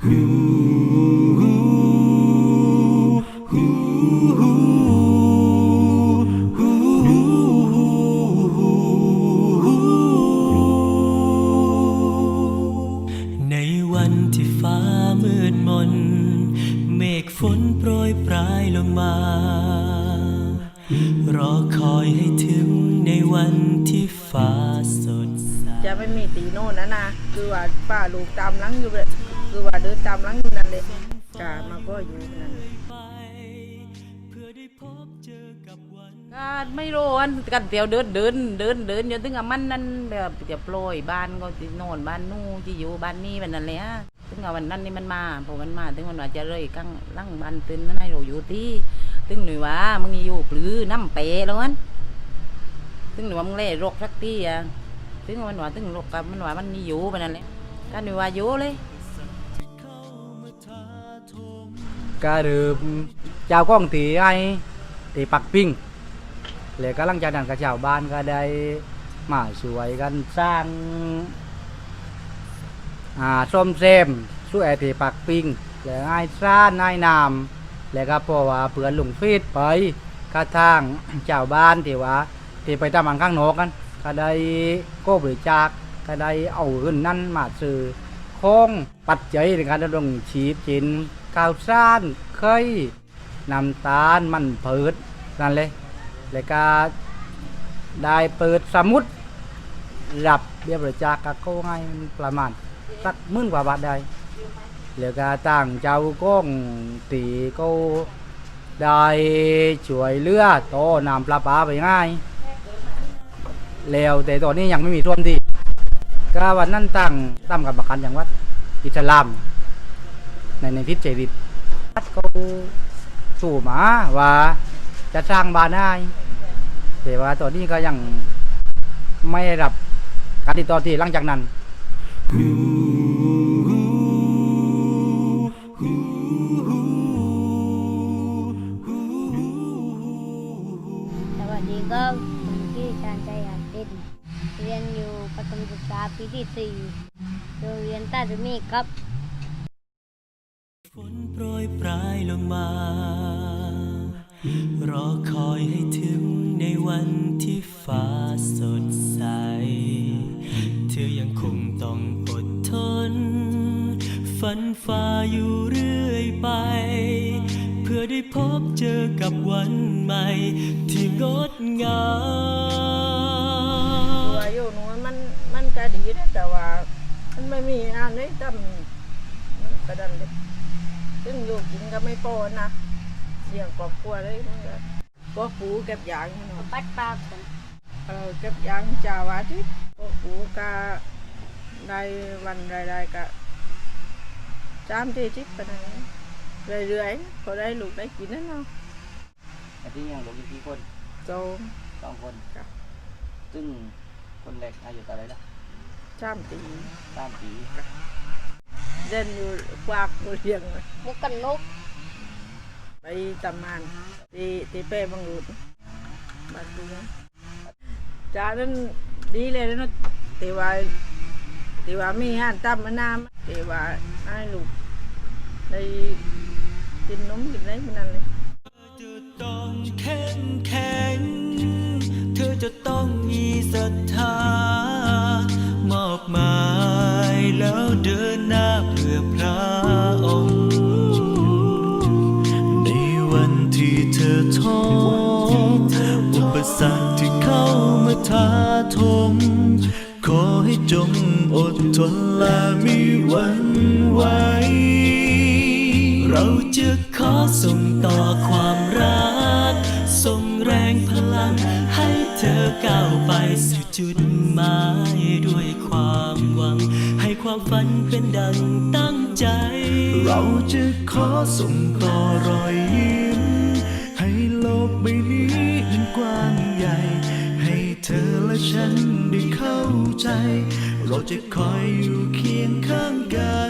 ในวันที่ฟ้ามืดมน เมฆฝนโปรยปลายลงมา รอคอยให้ถึงในวันที่ฟ้าสดใส จะไม่มีตีโน่นนะนะ คือว่าป้าลูกตามหลังอยู่เลย คือว่าเดินตามหลังอยู่นั่นเลยกามาก็อยู่นั่นกับวันก็ไม่ร้อนกันเดียวเดินเดินเดินเดินจนถึงกับมันนั่นแบบจะโปรยบ้านก็ที่โน่นบ้านนู่นที่อยู่บ้านนี้แบบนั้นแหละถึงกับวันนั้นนี่มันมาพอมันมาถึงวันว่าจะเลยกั้งลั่งบ้านตื่นนั่นให้เราอยู่ที่ถึงหน่ยว่ามึงอยู่ปลื้อน้ำเปะแล้วนั้นถึงหน่ยว่ามึงเล่รกสักที่อะถึงวันว่าถึงรกกับมันว่ามันมีอยู่แบบนั้นแหละก็หน่วยว่าอยู่เลย ก็เริ่มเจ้าก้องตีไอ้ตีปักปิ้งแล้วก็หลังจากนั้นก็ชาวบ้านก็ได้มาช่วยกันสร้างอ่าส้มเซมช่วยไอ้ตีปักปิ้งแล้วไอ้ซ่านไอ้นามแล้วก็พราะว่าเพื่อนลุงฟีดไปกระทั่งชาวบ้านที่ว่าที่ไปตามอันข้างนอกกันก็ได้ก็บริจาคก็ได้เอาเงินนั้นมาซื้อ คง ปัจจัยในการดำรงชีพจินข้าวสารเคยน้ำตาลมันเพิดนั่นเลยแล้วก็ได้เปิดสมุดรับเบี้ยบริจาคก็เขาให้ประมาณสักหมื่นกว่าบาทได้แล้วก็ต่างเจ้าก้องตีก็ได้ช่วยเลือโตน้ำประปลาไปง่าย แล้วแต่ตอนนี้ยังไม่มีท่วมที่ ก็วันนั้นตั้งตั้งกับประกันอย่างวัดอิสลาม ในในทิศเจริตวัดเขาสู่มาว่าจะสร้างบ้านให้แต่ว่าตอนนี้ก็ยังไม่ได้รับการติดต่อที่หลังจากนั้นสวัสดีครับผมชื่ชาญชัยาดเด่น เรียนอยู่ประถมศึกษาปีที่สี่โรงเรียนใต้สุมีครับ ฝนโปรยปลายลงมา รอคอยให้ถึงในวันที่ฟ้าสดใส เธอยังคงต้องอดทน ฝันฝ่าอยู่เรื่อยไป เพื่อได้พบเจอกับวันใหม่ ที่งดงาม ไม่มีอันนี้จำมันกระดันเลยซึ่งอยู่กินก็ไม่พอนะเลี้ยงครอบครัวเลยมันก็พวกปูเก็บยางเนาะปัดปากผมเออเก็บยางจาวอาทิตย์พวกปูก็ได้วันได้ๆก็จามที่ทิศไปไหนเรื่อยๆพอได้ลูกได้กินนั่นเนาะแต่ที่ยังหลงอยู่ที่คนโจม สองคน ครับ ซึ่งคนแรกอายุเท่าไรละ จามตีสามปีเดินอยู่กวากอยู่เรียงเลยมุกกันนกไปตำมานตีตีเป้บังรูดบาดเบือจ้านั้นดีเลยนะตีว่าตีว่ามีงานตำมานามตีว่าให้ลูกได้กินนมกินอะไรพวกนั้นเลยจะต้องเข้มแข็งเธอจะต้องมีศรัทธา แล้วเดินหน้าเพื่อพระองค์ ในวันที่เธอท้ออุปสรรคที่เข้ามาท้าทม ขอให้จงอดทนและมีหวันไหว เราจะขอส่งต่อความรัก ส่งแรงพลังให้เธอก้าวไปสู่จุดหมาย ดังตั้งใจ เราจะขอส่งต่อรอยยิ้ม ให้โลกใบนี้นั้นกว้างใหญ่ ให้เธอและฉันได้เข้าใจ เราจะคอยอยู่เคียงข้างกัน